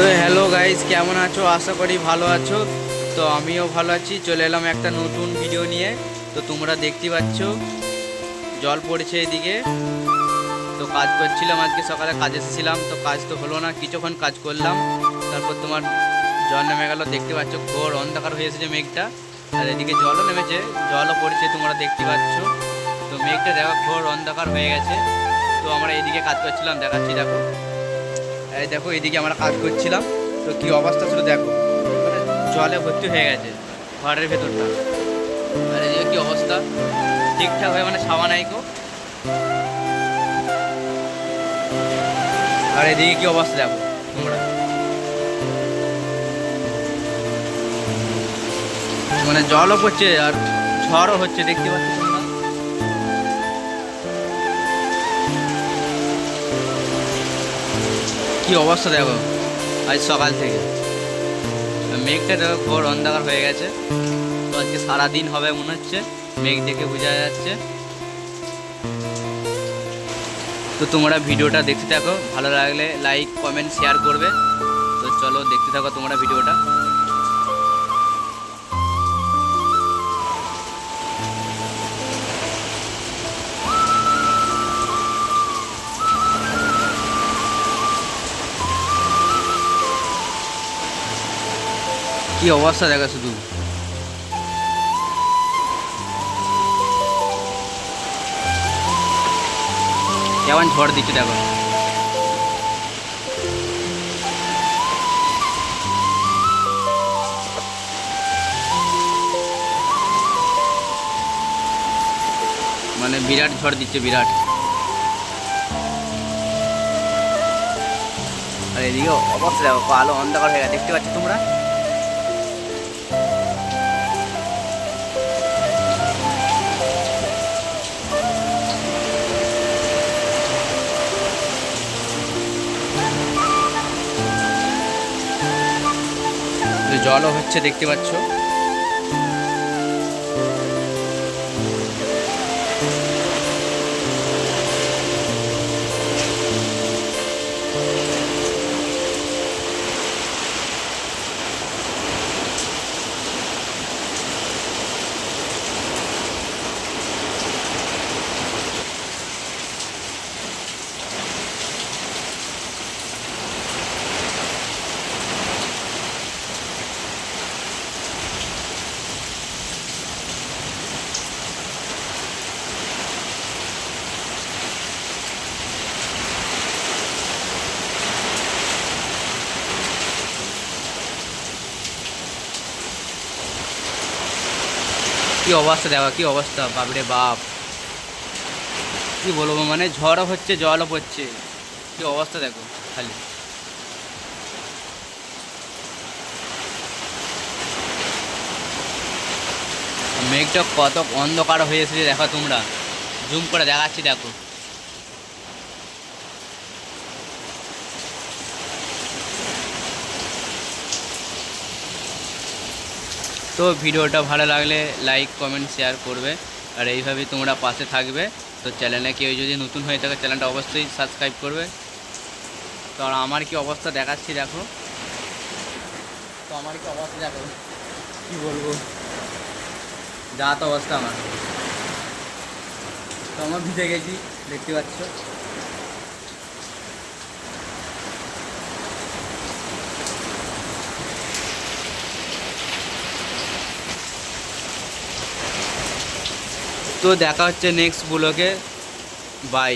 তো hello guys কেমন আছো? আশা করি ভালো আছো। তো আমিও ভালো আছি। চলে এলাম একটা নতুন ভিডিও নিয়ে। তো তোমরা দেখতে পাচ্ছ, জল পড়েছে এদিকে। তো কাজ করছিলাম আজকে সকালে, কাজ এসেছিলাম। তো কাজ তো হলো না, কিছুক্ষণ কাজ করলাম। তারপর তোমার জল নেমে গেল, দেখতে পাচ্ছ, ঘোর অন্ধকার হয়ে এসেছে মেঘটা। আর এদিকে জলও নেমেছে, জলও পড়ছে, তোমরা দেখতে পাচ্ছ। তো মেঘটা দেখো, ঘোর অন্ধকার হয়ে গেছে। তো আমরা এদিকে কাজ করছিলাম, দেখাচ্ছি, দেখো। এই দেখো, এদিকে আমরা কাজ করছিলাম। তো কি অবস্থা ছিল দেখো। মানে জলে ভর্তি হয়ে গেছে ঘরের ভেতরটা। আর এদিকে কি অবস্থা? ঠিকঠাক হয়ে মানে ছাওয়া নাই গো। আর এদিকে কি অবস্থা দেখো তোমরা? মানে জলও পড়ছে আর ঝড়ও হচ্ছে, দেখতে পাচ্ছ? কি অবস্থা দেখো? আজ সকাল থেকে। মেঘটা দেখো ঘোর অন্ধকার হয়ে গেছে। তো আজকে সারাদিন হবে মনে হচ্ছে। মেঘ দেখে বোঝা যাচ্ছে। তো তোমরা ভিডিওটা দেখতে থাকো। ভালো লাগলে লাইক কমেন্ট শেয়ার করবে। তো চলো দেখতে থাকো তোমরা ভিডিওটা। কি অবস্থা দেখা শুধু কেমন ঝড় দিচ্ছে দেখো। মানে বিরাট ঝড় দিচ্ছে, বিরাট। আর এদিকে অবস্থা দেখো, কালো অন্ধকার হয়ে গেছে। দেখতে পাচ্ছ তোমরা? জলও হচ্ছে দেখতে পাচ্ছ। কি অবস্থা দেখো, কি অবস্থা, বাপরে বাপ। কি বলব মানে ঝড়ও হচ্ছে, জলও পড়ছে। কি অবস্থা দেখো, খালি। মেঘটা কত অন্ধকার হয়ে এসেছে, দেখো তোমরা। জুম করে দেখাচ্ছি, দেখো। তো ভিডিওটা ভালো লাগলে লাইক কমেন্ট শেয়ার করবে। আর এইভাবেই তোমরা পাশে থাকবে। তো চ্যানেলে কেউ যদি নতুন হয়ে থাকে চ্যানেলটা অবশ্যই সাবস্ক্রাইব করবে। তো আর আমার কি অবস্থা দেখাচ্ছি, দেখো। তো আমার কি অবস্থা দেখো। কি বলব? যা তো অবস্থা আমার। তো আমার ভিজে গেছি, দেখতে পাচ্ছ। তো দেখা হচ্ছে নেক্সট ব্লগে বাই